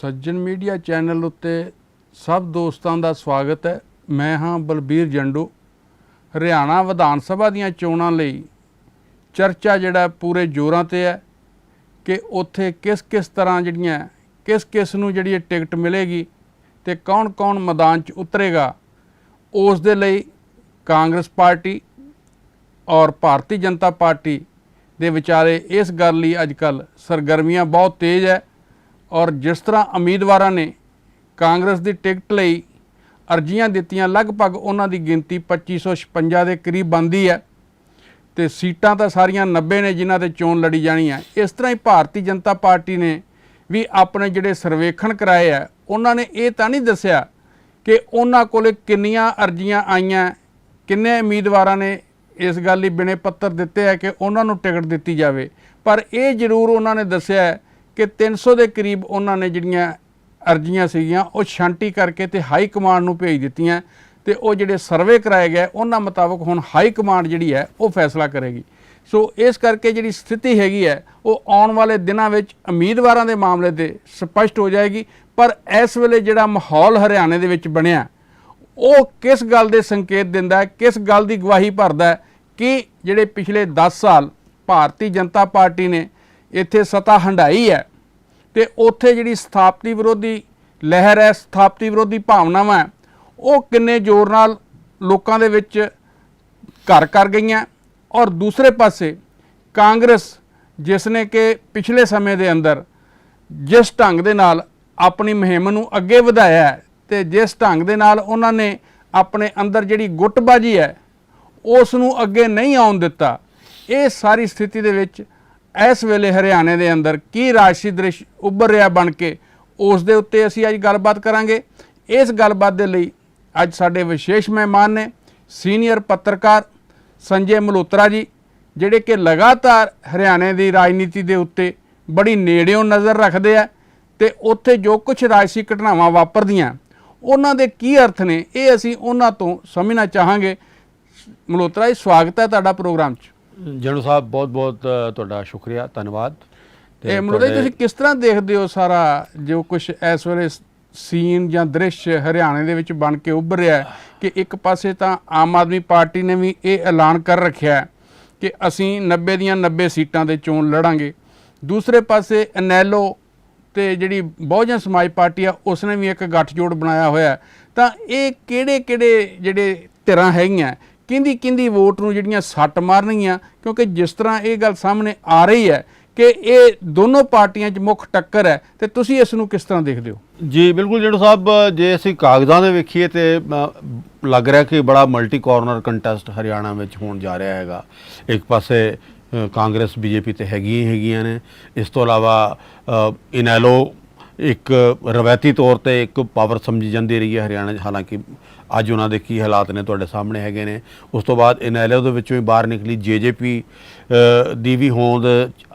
ਸੱਜਣ media channel ਉੱਤੇ ਸਭ ਦੋਸਤਾਂ ਦਾ ਸਵਾਗਤ ਹੈ। ਮੈਂ ਹਾਂ ਬਲਬੀਰ ਜੰਡੂ। ਹਰਿਆਣਾ ਵਿਧਾਨ ਸਭਾ ਦੀਆਂ ਚੋਣਾਂ ਲਈ ਚਰਚਾ ਜਿਹੜਾ ਪੂਰੇ ਜ਼ੋਰਾਂ ਤੇ ਹੈ ਕਿ ਉੱਥੇ ਕਿਸ ਕਿਸ ਤਰ੍ਹਾਂ ਜਿਹੜੀਆਂ ਕਿਸ ਕਿਸ ਨੂੰ ਜਿਹੜੀ ਇਹ ਟਿਕਟ ਮਿਲੇਗੀ ਤੇ ਕੌਣ-ਕੌਣ ਮੈਦਾਨ 'ਚ ਉਤਰੇਗਾ, ਉਸ ਦੇ ਲਈ ਕਾਂਗਰਸ ਪਾਰਟੀ ਔਰ ਭਾਰਤੀ ਜਨਤਾ ਪਾਰਟੀ ਦੇ ਵਿਚਾਲੇ ਇਸ ਗੱਲ ਲਈ ਅੱਜਕੱਲ ਸਰਗਰਮੀਆਂ ਬਹੁਤ ਤੇਜ਼ ਹੈ। ਔਰ ਜਿਸ ਤਰ੍ਹਾਂ ਉਮੀਦਵਾਰਾਂ ਨੇ ਕਾਂਗਰਸ ਦੀ ਟਿਕਟ ਲਈ ਅਰਜ਼ੀਆਂ ਦਿੱਤੀਆਂ, ਲਗਭਗ ਉਹਨਾਂ ਦੀ ਗਿਣਤੀ 2556 ਦੇ ਕਰੀਬ ਬਣਦੀ ਹੈ ਤੇ ਸੀਟਾਂ ਤਾਂ ਸਾਰੀਆਂ 90 ਨੇ ਜਿਨ੍ਹਾਂ ਤੇ ਚੋਣ ਲੜੀ ਜਾਣੀ ਹੈ। ਇਸ ਤਰ੍ਹਾਂ ਹੀ ਭਾਰਤੀ ਜਨਤਾ ਪਾਰਟੀ ਨੇ ਵੀ ਆਪਣੇ ਜਿਹੜੇ ਸਰਵੇਖਣ ਕਰਾਏ ਆ, ਉਹਨਾਂ ਨੇ ਇਹ ਤਾਂ ਨਹੀਂ ਦੱਸਿਆ ਕਿ ਉਹਨਾਂ ਕੋਲੇ ਕਿੰਨੀਆਂ ਅਰਜ਼ੀਆਂ ਆਈਆਂ, ਕਿੰਨੇ ਉਮੀਦਵਾਰਾਂ ਨੇ ਇਸ ਗੱਲ ਲਈ ਬਿਨੇ ਪੱਤਰ ਦਿੱਤੇ ਹੈ ਕਿ ਉਹਨਾਂ ਨੂੰ ਟਿਕਟ ਦਿੱਤੀ ਜਾਵੇ। ਪਰ ਇਹ ਜ਼ਰੂਰ ਉਹਨਾਂ ਨੇ ਦੱਸਿਆ ਕਿ 300 ਦੇ ਕਰੀਬ ਉਹਨਾਂ ਨੇ ਜਿਹੜੀਆਂ ਅਰਜ਼ੀਆਂ ਸੀਗੀਆਂ, ਉਹ ਛਾਂਟੀ ਕਰਕੇ ਤੇ ਹਾਈ ਕਮਾਂਡ ਨੂੰ ਭੇਜ ਦਿੱਤੀਆਂ ਤੇ ਉਹ ਜਿਹੜੇ ਸਰਵੇ ਕਰਾਏ ਗਏ, ਉਹਨਾਂ ਮੁਤਾਬਕ ਹੁਣ ਹਾਈ ਕਮਾਂਡ ਜਿਹੜੀ ਹੈ, ਉਹ ਫੈਸਲਾ ਕਰੇਗੀ। ਸੋ ਇਸ ਕਰਕੇ ਜਿਹੜੀ ਸਥਿਤੀ ਹੈਗੀ ਹੈ, ਉਹ ਆਉਣ ਵਾਲੇ ਦਿਨਾਂ ਵਿੱਚ ਉਮੀਦਵਾਰਾਂ ਦੇ ਮਾਮਲੇ ਤੇ ਸਪਸ਼ਟ ਹੋ ਜਾਏਗੀ। ਪਰ ਇਸ ਵੇਲੇ ਜਿਹੜਾ ਮਾਹੌਲ ਹਰਿਆਣੇ ਦੇ ਵਿੱਚ ਬਣਿਆ, ਉਹ ਕਿਸ ਗੱਲ ਦੇ ਸੰਕੇਤ ਦਿੰਦਾ ਕਿਸ ਗੱਲ ਦੀ ਗਵਾਹੀ ਭਰਦਾ ਕਿ ਜਿਹੜੇ ਪਿਛਲੇ 10 ਸਾਲ ਭਾਰਤੀ ਜਨਤਾ ਪਾਰਟੀ ਨੇ ਇੱਥੇ ਸਤਾ ਹੰਡਾਈ ਹੈ ਤੇ ਉੱਥੇ ਜਿਹੜੀ ਸਥਾਪਤੀ ਵਿਰੋਧੀ ਲਹਿਰ ਹੈ, ਸਥਾਪਤੀ ਵਿਰੋਧੀ ਭਾਵਨਾਵਾਂ ਉਹ ਕਿੰਨੇ ਜ਼ੋਰ ਨਾਲ ਲੋਕਾਂ ਦੇ ਵਿੱਚ ਘਰ ਕਰ ਗਈਆਂ। ਔਰ ਦੂਸਰੇ ਪਾਸੇ ਕਾਂਗਰਸ, ਜਿਸ ਨੇ ਕਿ ਪਿਛਲੇ ਸਮੇਂ ਦੇ ਅੰਦਰ ਜਿਸ ਢੰਗ ਦੇ ਨਾਲ ਆਪਣੀ ਮੁਹਿੰਮ ਨੂੰ ਅੱਗੇ ਵਧਾਇਆ ਹੈ ਤੇ ਜਿਸ ਢੰਗ ਦੇ ਨਾਲ ਉਹਨਾਂ ਨੇ ਆਪਣੇ ਅੰਦਰ ਜਿਹੜੀ ਗੁੱਟਬਾਜੀ ਹੈ, ਉਸ ਨੂੰ ਅੱਗੇ ਨਹੀਂ ਆਉਣ ਦਿੱਤਾ, ਇਹ ਸਾਰੀ ਸਥਿਤੀ ਦੇ ਵਿੱਚ ਇਸ ਵੇਲੇ ਹਰਿਆਣੇ ਦੇ ਅੰਦਰ ਕੀ ਰਾਜਸੀ ਦ੍ਰਿਸ਼ ਉੱਭਰ ਰਿਹਾ ਬਣ ਕੇ, ਉਸ ਦੇ ਉੱਤੇ ਅਸੀਂ ਅੱਜ ਗੱਲਬਾਤ ਕਰਾਂਗੇ। ਇਸ ਗੱਲਬਾਤ ਦੇ ਲਈ ਅੱਜ ਸਾਡੇ ਵਿਸ਼ੇਸ਼ ਮਹਿਮਾਨ ਨੇ ਸੀਨੀਅਰ ਪੱਤਰਕਾਰ ਸੰਜੇ ਮਲਹੋਤਰਾ ਜੀ, ਜਿਹੜੇ ਕਿ ਲਗਾਤਾਰ ਹਰਿਆਣੇ ਦੀ ਰਾਜਨੀਤੀ ਦੇ ਉੱਤੇ ਬੜੀ ਨੇੜਿਓਂ ਨਜ਼ਰ ਰੱਖਦੇ ਆ ਤੇ ਉੱਥੇ ਜੋ ਕੁਝ ਰਾਜਸੀ ਘਟਨਾਵਾਂ ਵਾਪਰਦੀਆਂ, ਉਹਨਾਂ ਦੇ ਕੀ ਅਰਥ ਨੇ, ਇਹ ਅਸੀਂ ਉਹਨਾਂ ਤੋਂ ਸਮਝਣਾ ਚਾਹਾਂਗੇ। ਮਲਹੋਤਰਾ ਜੀ, ਸਵਾਗਤ ਹੈ ਤੁਹਾਡਾ ਪ੍ਰੋਗਰਾਮ 'ਚ। ਜਣੂ ਸਾਹਿਬ ਬਹੁਤ ਬਹੁਤ ਤੁਹਾਡਾ ਸ਼ੁਕਰੀਆ ਧੰਨਵਾਦ ਤੇ ਜੀ ਤੁਸੀਂ ਕਿਸ ਤਰ੍ਹਾਂ ਦੇਖਦੇ ਹੋ ਸਾਰਾ ਜੋ ਕੁਝ ਇਸ ਵੇਲੇ ਸੀਨ ਜਾਂ ਦ੍ਰਿਸ਼ ਹਰਿਆਣੇ ਦੇ ਵਿੱਚ ਬਣ ਕੇ ਉੱਭਰ ਰਿਹਾ ਹੈ ਕਿ ਇੱਕ ਪਾਸੇ ਤਾਂ ਆਮ ਆਦਮੀ ਪਾਰਟੀ ਨੇ ਵੀ ਇਹ ਐਲਾਨ ਕਰ ਰੱਖਿਆ ਹੈ ਕਿ ਅਸੀਂ 90 ਦੀਆਂ 90 ਸੀਟਾਂ ਦੇ ਚੋਣ ਲੜਾਂਗੇ ਦੂਸਰੇ ਪਾਸੇ ਅਨੈਲੋ ਤੇ ਜਿਹੜੀ ਬਹੁਜਨ ਸਮਾਜ ਪਾਰਟੀ ਆ ਉਸਨੇ ਵੀ ਇੱਕ ਗੱਠਜੋੜ ਬਣਾਇਆ ਹੋਇਆ। ਤਾਂ ਇਹ ਕਿਹੜੇ ਕਿਹੜੇ ਜਿਹੜੇ ਧਿਰਾਂ ਹੈਗੀਆਂ ਕਿੰਦੀ ਕਿੰਦੀ ਵੋਟ ਨੂੰ ਜਿਹੜੀਆਂ ਸੱਟ ਮਾਰਨਗੀਆਂ ਕਿਉਂਕਿ ਜਿਸ ਤਰ੍ਹਾਂ ਇਹ ਗੱਲ ਸਾਹਮਣੇ ਆ ਰਹੀ ਹੈ ਕਿ ਇਹ ਦੋਨੋਂ ਪਾਰਟੀਆਂ 'ਚ ਮੁੱਖ ਟੱਕਰ ਹੈ ਤੇ ਤੁਸੀਂ ਇਸ ਨੂੰ ਕਿਸ ਤਰ੍ਹਾਂ ਦੇਖਦੇ ਹੋ? ਜੀ ਬਿਲਕੁਲ ਜਿਹੜਾ ਸਾਹਿਬ ਜੇ ਅਸੀਂ ਕਾਗਜ਼ਾਂ ਦੇ ਵੇਖੀਏ ਤੇ ਅ, ਲੱਗ ਰਿਹਾ ਕਿ ਬੜਾ ਮਲਟੀ ਕਾਰਨਰ ਕੰਟੈਸਟ ਹਰਿਆਣਾ ਵਿੱਚ ਹੋਣ ਜਾ ਰਿਹਾ ਹੈਗਾ। ਇੱਕ ਪਾਸੇ ਅ, ਕਾਂਗਰਸ ਬੀਜੇਪੀ ਤੇ ਹੈਗੀਆਂ ਹੀ ਹੈਗੀਆਂ ਨੇ। ਇਸ ਤੋਂ ਇਲਾਵਾ ਇਨੈਲੋ ਇੱਕ ਰਵਾਇਤੀ ਤੌਰ ਤੇ ਇੱਕ ਪਾਵਰ ਸਮਝੀ ਜਾਂਦੀ ਰਹੀ ਹੈ ਹਰਿਆਣਾ 'ਚ ਹਾਲਾਂਕਿ ਅੱਜ ਉਹਨਾਂ ਦੇ ਕੀ ਹਾਲਾਤ ਨੇ, ਤੁਹਾਡੇ ਸਾਹਮਣੇ ਹੈਗੇ ਨੇ। ਉਸ ਤੋਂ ਬਾਅਦ ਇਨੈਲੋ ਦੇ ਵਿੱਚੋਂ ਹੀ ਬਾਹਰ ਨਿਕਲੀ ਜੇਜੇਪੀ ਦੀ ਵੀ ਹੋਂਦ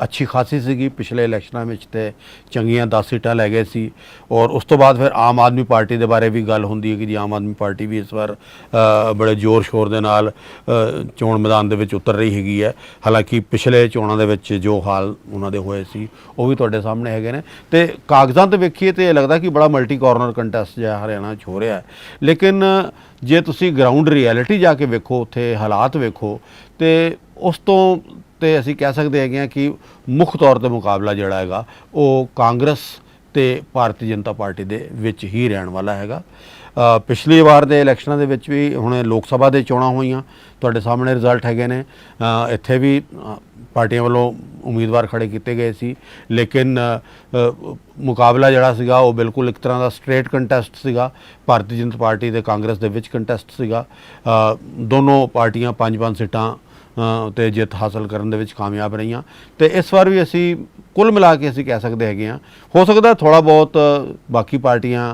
ਅੱਛੀ ਖਾਸੀ ਸੀਗੀ ਪਿਛਲੇ ਇਲੈਕਸ਼ਨਾਂ ਵਿੱਚ ਤੇ ਚੰਗੀਆਂ 10 ਸੀਟਾਂ ਲੈ ਗਏ ਸੀ। ਔਰ ਉਸ ਤੋਂ ਬਾਅਦ ਫਿਰ ਆਮ ਆਦਮੀ ਪਾਰਟੀ ਦੇ ਬਾਰੇ ਵੀ ਗੱਲ ਹੁੰਦੀ ਹੈ ਕਿ ਜੀ ਆਮ ਆਦਮੀ ਪਾਰਟੀ ਵੀ ਇਸ ਵਾਰ ਬੜੇ ਜ਼ੋਰ ਸ਼ੋਰ ਦੇ ਨਾਲ ਚੋਣ ਮੈਦਾਨ ਦੇ ਵਿੱਚ ਉਤਰ ਰਹੀ ਹੈਗੀ ਹੈ। ਹਾਲਾਂਕਿ ਪਿਛਲੇ ਚੋਣਾਂ ਦੇ ਵਿੱਚ ਜੋ ਹਾਲ ਉਹਨਾਂ ਦੇ ਹੋਏ ਸੀ, ਉਹ ਵੀ ਤੁਹਾਡੇ ਸਾਹਮਣੇ ਹੈਗੇ ਨੇ। ਤੇ ਕਾਗਜ਼ਾਂ ਤੇ ਵੇਖੀਏ ਤੇ ਇਹ ਲੱਗਦਾ ਕਿ ਬੜਾ ਮਲਟੀ ਕਾਰਨਰ ਕੰਟੈਸਟ ਜਿਹਾ ਹਰਿਆਣਾ 'ਚ ਹੋ ਰਿਹਾ ਹੈ। ਲੇਕਿਨ ਜੇ ਤੁਸੀਂ ਗਰਾਊਂਡ ਰਿਐਲਿਟੀ ਜਾ ਕੇ ਵੇਖੋ, ਉੱਥੇ ਹਾਲਾਤ ਵੇਖੋ, ਤੇ ਉਸ ਤੋਂ ਤੇ ਅਸੀਂ ਕਹਿ ਸਕਦੇ ਹੈਗੇ ਆ ਕਿ ਮੁੱਖ ਤੌਰ ਤੇ ਮੁਕਾਬਲਾ ਜਿਹੜਾ ਹੈਗਾ, ਉਹ ਕਾਂਗਰਸ ਤੇ ਭਾਰਤੀ ਜਨਤਾ ਪਾਰਟੀ ਦੇ ਵਿੱਚ ਹੀ ਰਹਿਣ ਵਾਲਾ ਹੈਗਾ। ਪਿਛਲੀ ਵਾਰ ਦੇ ਇਲੈਕਸ਼ਨਾਂ ਦੇ ਵਿੱਚ ਵੀ ਹੁਣ ਲੋਕ ਸਭਾ ਦੇ ਚੋਣਾਂ ਹੋਈਆਂ, ਤੁਹਾਡੇ ਸਾਹਮਣੇ ਰਿਜ਼ਲਟ ਹੈਗੇ ਨੇ। ਇੱਥੇ ਵੀ ਪਾਰਟੀਆਂ ਵੱਲੋਂ ਉਮੀਦਵਾਰ ਖੜੇ ਕੀਤੇ ਗਏ ਸੀ, ਲੇਕਿਨ ਮੁਕਾਬਲਾ ਜਿਹੜਾ ਸੀਗਾ, ਉਹ ਬਿਲਕੁਲ ਇੱਕ ਤਰ੍ਹਾਂ ਦਾ ਸਟ੍ਰੇਟ ਕੰਟੈਸਟ ਸੀਗਾ। ਭਾਰਤੀ ਜਨਤਾ ਪਾਰਟੀ ਤੇ ਕਾਂਗਰਸ ਦੇ ਵਿੱਚ ਕੰਟੈਸਟ ਸੀਗਾ। ਦੋਨੋਂ ਪਾਰਟੀਆਂ ਪੰਜ ਪੰਜ ਸੀਟਾਂ ਤੇ ਜਿੱਤ ਹਾਸਲ ਕਰਨ ਦੇ ਵਿੱਚ ਕਾਮਯਾਬ ਰਹੀਆਂ। ਤੇ ਇਸ ਵਾਰ ਵੀ ਅਸੀਂ ਕੁੱਲ ਮਿਲਾ ਕੇ ਅਸੀਂ ਕਹਿ ਸਕਦੇ ਹੈਗੇ ਆ ਹੋ ਸਕਦਾ ਥੋੜਾ ਬਹੁਤ ਬਾਕੀ ਪਾਰਟੀਆਂ